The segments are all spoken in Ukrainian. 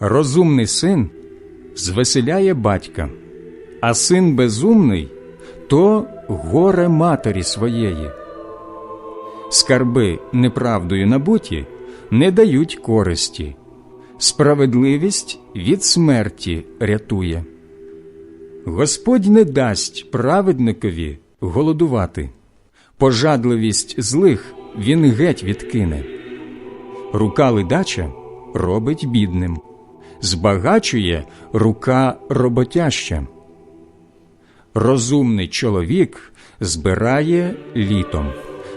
Розумний син звеселяє батька, а син безумний то горе матері своєї. Скарби неправдою набуті не дають користі, справедливість від смерті рятує. Господь не дасть праведникові голодувати, пожадливість злих він геть відкине. Рука ледача робить бідним, збагачує рука роботяща. Розумний чоловік збирає літом,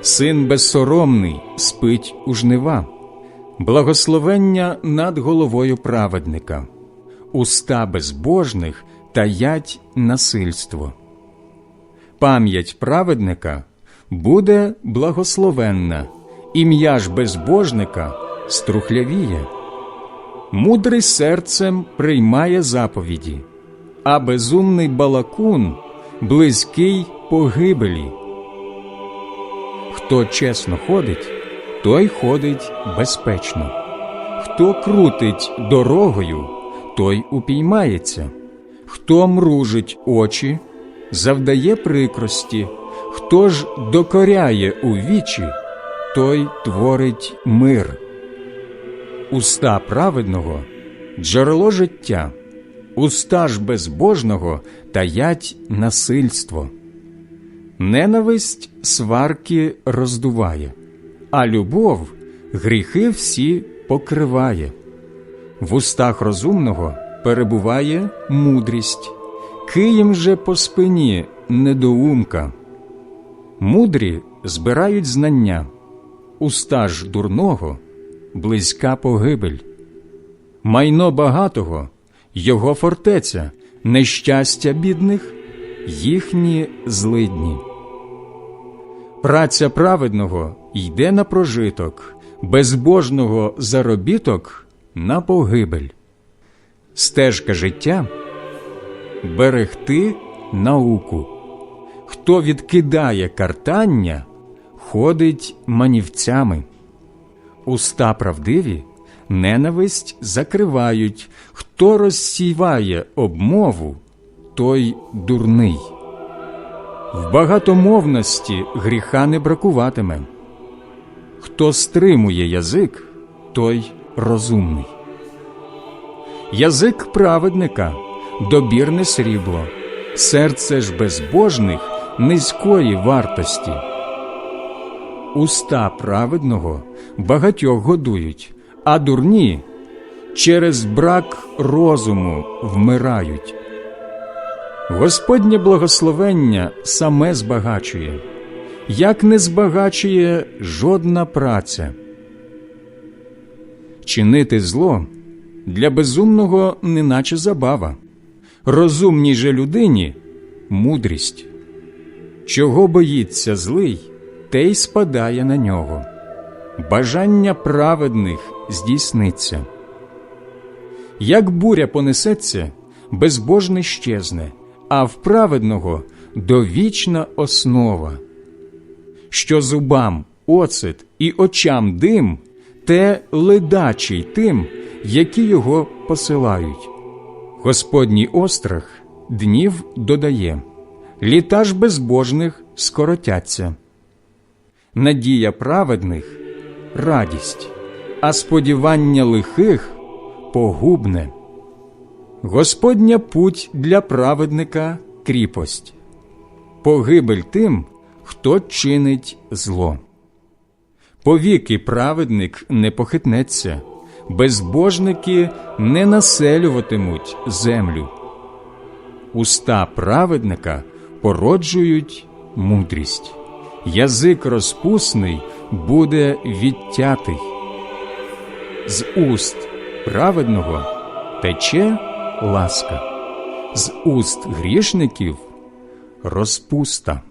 син безсоромний спить у жнива, благословення над головою праведника, уста безбожних таять насильство. Пам'ять праведника буде благословенна, ім'я ж безбожника струхлявіє. Мудрий серцем приймає заповіді, а безумний балакун близький погибелі. Хто чесно ходить, той ходить безпечно. Хто крутить дорогою, той упіймається. Хто мружить очі, завдає прикрості, хто ж докоряє у вічі, той творить мир. Уста праведного джерело життя, уста ж безбожного таять насильство. Ненависть сварки роздуває, а любов гріхи всі покриває. В устах розумного перебуває мудрість, києм же по спині недоумка. Мудрі збирають знання, уста ж дурного близька погибель. Майно багатого його фортеця, нещастя бідних їхні злидні. Праця праведного йде на прожиток, безбожного заробіток на погибель. Стежка життя берегти науку. Хто відкидає картання, ходить манівцями. Уста правдиві ненависть закривають, хто розсіває обмову, той дурний. В багатомовності гріха не бракуватиме. Хто стримує язик, той розумний. Язик праведника добірне срібло, серце ж безбожних низької вартості. Уста праведного багатьох годують, а дурні через брак розуму вмирають. Господнє благословення саме збагачує, як не збагачує жодна праця. Чинити зло для безумного неначе забава, розумній же людині мудрість. Чого боїться злий, те й спадає на нього. Бажання праведних здійсниться. Як буря понесеться, безбожний щезне, а в праведного довічна основа. Що зубам оцет і очам дим, те ледачий тим, які його посилають. Господній острах днів додає, літа ж безбожних скоротяться. Надія праведних радість, а сподівання лихих погубне. Господня путь для праведника кріпость, погибель тим, хто чинить зло. Повіки праведник не похитнеться, безбожники не населюватимуть землю. Уста праведника породжують мудрість, язик розпусний буде відтятий. З уст праведного тече ласка, з уст грішників розпуста.